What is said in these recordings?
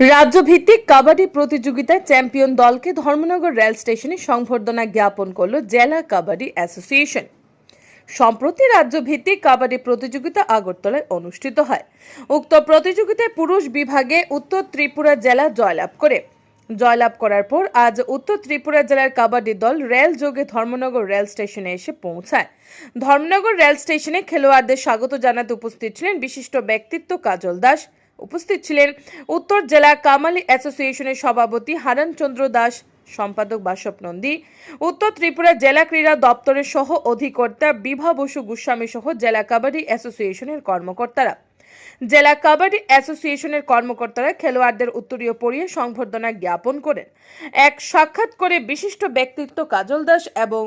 রাজ্যভিত্তিক কাবাডি প্রতিযোগিতায় চ্যাম্পিয়ন দলকে ধর্মনগর রেল স্টেশনে সংবর্ধনা জ্ঞাপন করল জেলা কাবাডি অ্যাসোসিয়েশন। সম্প্রতি রাজ্যভিত্তিক কাবাডি প্রতিযোগিতা আগরতলায় অনুষ্ঠিত হয়। উক্ত প্রতিযোগিতায় পুরুষ বিভাগে উত্তর ত্রিপুরা জেলা জয়লাভ করে। জয়লাভ করার পর আজ উত্তর ত্রিপুরা জেলার কাবাডি দল রেল যোগে ধর্মনগর রেল স্টেশনে এসে পৌঁছায়। ধর্মনগর রেল স্টেশনে খেলোয়াড়দের স্বাগত জানাতে উপস্থিত ছিলেন বিশিষ্ট ব্যক্তিত্ব কাজল দাস। উপস্থিত ছিলেন উত্তর জেলা কামালি অ্যাসোসিয়েশনের সভাপতি হারান চন্দ্র দাস, সম্পাদক বাসব নন্দী, উত্তর ত্রিপুরা জেলা ক্রীড়া দপ্তরের সহ অধিকর্তা বিভা বসু গোস্বামী সহ জেলা কাবাডি অ্যাসোসিয়েশনের কর্মকর্তারা। জেলা কাবাডি অ্যাসোসিয়েশনের কর্মকর্তারা খেলোয়াড়দের উত্তরীয় পড়িয়ে সংবর্ধনা জ্ঞাপন করেন। এক সাক্ষাৎ করে বিশিষ্ট ব্যক্তিত্ব কাজল দাস এবং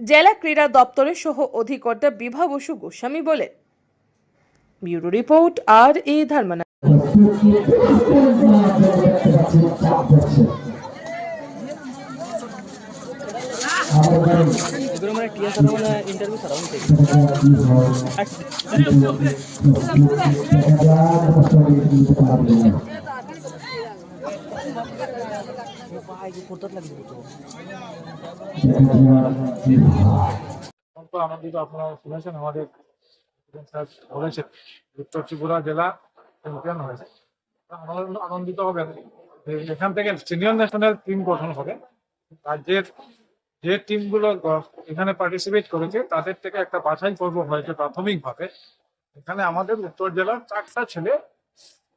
জেলা ক্রীড়া দপ্তরের সহ অধিকর্তা বিভা বসু গোস্বামী বলেন। ব্যুরো রিপোর্ট আর এ ধর্মনা। আনন্দিত আপনারা শুনেছেন আমাদের বলেছেন উত্তর ত্রিপুরা জেলা আনন্দিত হবেন যে এখান থেকে সিনিয়র ন্যাশনাল টিম গঠন হবে। রাজ্যের যে টিমগুলো এখানে পার্টিসিপেট করেছে, তাদের থেকে একটা বাছাই পর্ব হয়েছে প্রাথমিকভাবে। এখানে আমাদের উত্তর জেলার চারটা ছেলে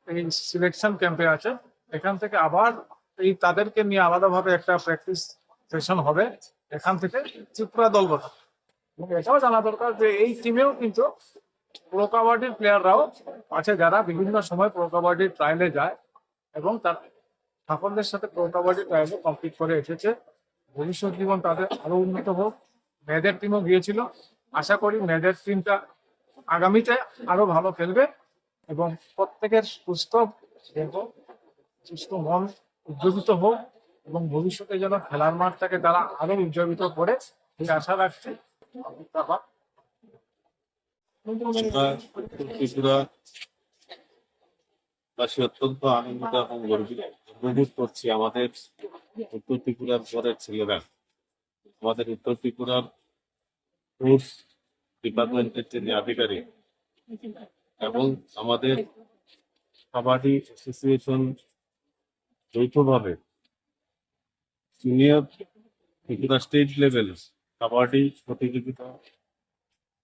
এই সিলেকশন ক্যাম্পে আছে। এখান থেকে আবার এই তাদেরকে নিয়ে আলাদাভাবে একটা প্র্যাকটিস সেশন হবে। এখান থেকে ত্রিপুরা দল গঠন। এবং এটাও জানা দরকার যে এই টিমেও কিন্তু প্রো কাবাডির প্লেয়াররাও আছে যারা বিভিন্ন সময় প্রো কাবাডির ট্রায়ালে যায় এবং তার সাফল্যের সাথে প্রো কাবাডি ট্রায়ালে কমপ্লিট করে এসেছে। ভবিষ্যৎ জীবন তাদের আরও উন্নত হোক। মেয়েদের টিমও গিয়েছিল। আশা করি মেয়েদের টিমটা আগামীতে আরও ভালো খেলবে এবং প্রত্যেকের সুস্থ দেহ সুস্থ মন উজ্জীবিত হোক এবং ভবিষ্যতে যেন খেলার মাঠটাকে তারা আরও উজ্জীবিত করে। আশা রাখছি। ত্রিপুরা অত্যন্ত আনন্দিত এবং গর্বিত অনুভব করছি আমাদের উত্তর ত্রিপুরার পরের ছেলেরা। আমাদের উত্তর ত্রিপুরার স্পোর্টস ডিপার্টমেন্টের যিনি আধিকারিক এবং আমাদের কাবাডি অ্যাসোসিয়েশন যৌথভাবে senior Tripura state level kabaddi প্রতিযোগিতা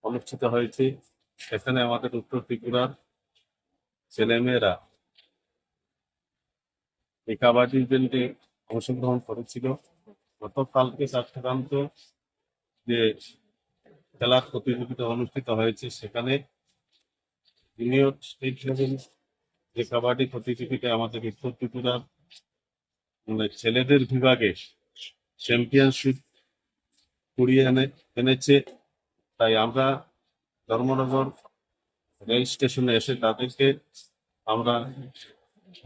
অনুষ্ঠিত হয়েছে। সেখানে আমাদের উত্তর ত্রিপুরার ছেলেমেয়েরা এই কাবাডি ইভেন্টে অংশগ্রহণ করেছিল। গতকালকে চট্টগ্রান্ত যে খেলার প্রতিযোগিতা অনুষ্ঠিত হয়েছে, সেখানে জুনিয়র স্টেট লেভেল যে কাবাডি প্রতিযোগিতায় আমাদের উত্তর ত্রিপুরার মানে ছেলেদের বিভাগে চ্যাম্পিয়নশিপ কুড়িয়ে এনে, এনেছে। তাই আমরা ধর্মনগর রেল স্টেশনে এসে তাদেরকে আমরা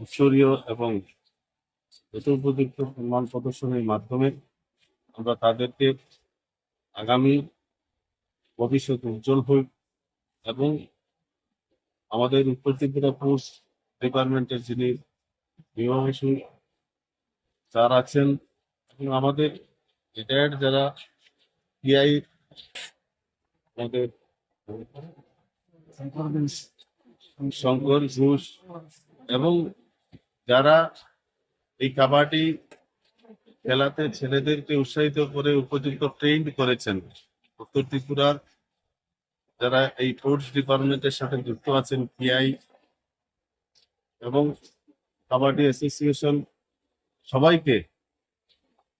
উৎসরীয় এবং যথোপযুক্ত সম্মান প্রদর্শনের মাধ্যমে আমরা তাদেরকে আগামী ভবিষ্যৎ উজ্জ্বল হোক এবং আমাদের উত্তর ত্রিপুরা পুলিশ ডিপার্টমেন্টের যিনি বিভাগী স্যার আছেন এবং আমাদের রিটায়ার্ড যারা পিআই আমাদের শঙ্কর ঘোষ। এবং যারা এই কাবাডি খেলাতে ছেলেদেরকে উৎসাহিত করে উপযুক্ত ট্রেন্ড করেছেন উত্তর ত্রিপুরার যারা এই স্পোর্টস ডিপার্টমেন্টের সাথে যুক্ত আছেন পিআই এবং কাবাডি অ্যাসোসিয়েশন সবাইকে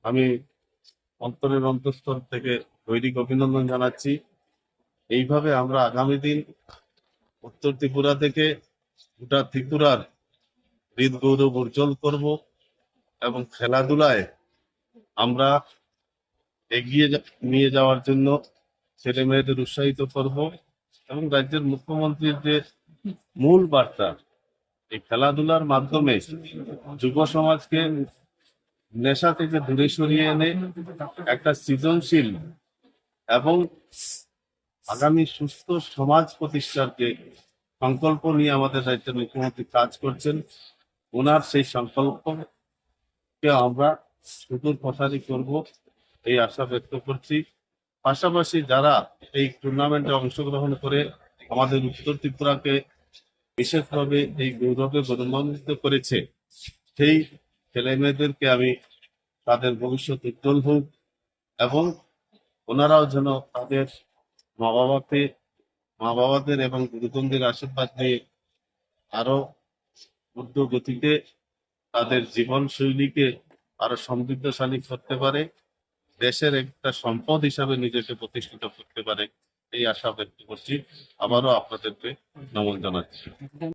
আমি অন্তরের অন্তঃস্থল থেকে দৈনিক অভিনন্দন জানাচ্ছি। এইভাবে আমরা আগামী দিন উত্তর ত্রিপুরা থেকে গোটা ত্রিপুরার হৃদ গৌরব অর্জন করব এবং খেলাধুলায় আমরা এগিয়ে নিয়ে যাওয়ার জন্য ছেলে মেয়েদের উৎসাহিত করব এবং রাজ্যের মুখ্যমন্ত্রীর যে মূল বার্তা, এই খেলাধুলার মাধ্যমে যুব সমাজকে নেশা থেকে দূরে সরিয়ে এনে একটা সৃজনশীল এবং আগামী সুস্থ সমাজ প্রতিষ্ঠার যে সংকল্প নিয়ে আমাদের রাজ্যের মুখ্যমন্ত্রী কাজ করছেন। ওনার সেই সংকল্পকে আমরা সুদূর প্রসারী করব, এই আশা ব্যক্ত করছি। পাশাপাশি যারা এই টুর্নামেন্টে অংশগ্রহণ করে আমাদের উত্তর ত্রিপুরাকে বিশেষভাবে এই গৌরবে গৌরবান্বিত করেছে, সেই ছেলে মেয়েদেরকে আমি তাদের ভবিষ্যৎ উজ্জ্বল হোক এবং ওনারাও যেন তাদের মা বাবাকে, মা বাবাদের এবং গুরুজনদের আশীর্বাদ নিয়ে আরও গতিতে তাদের জীবন শৈলীকে আরও সমৃদ্ধশালী করতে পারে, দেশের একটা সম্পদ হিসাবে নিজেকে প্রতিষ্ঠিত করতে পারে, এই আশা ব্যক্ত করছি। আবারও আপনাদেরকে নমন জানাচ্ছি।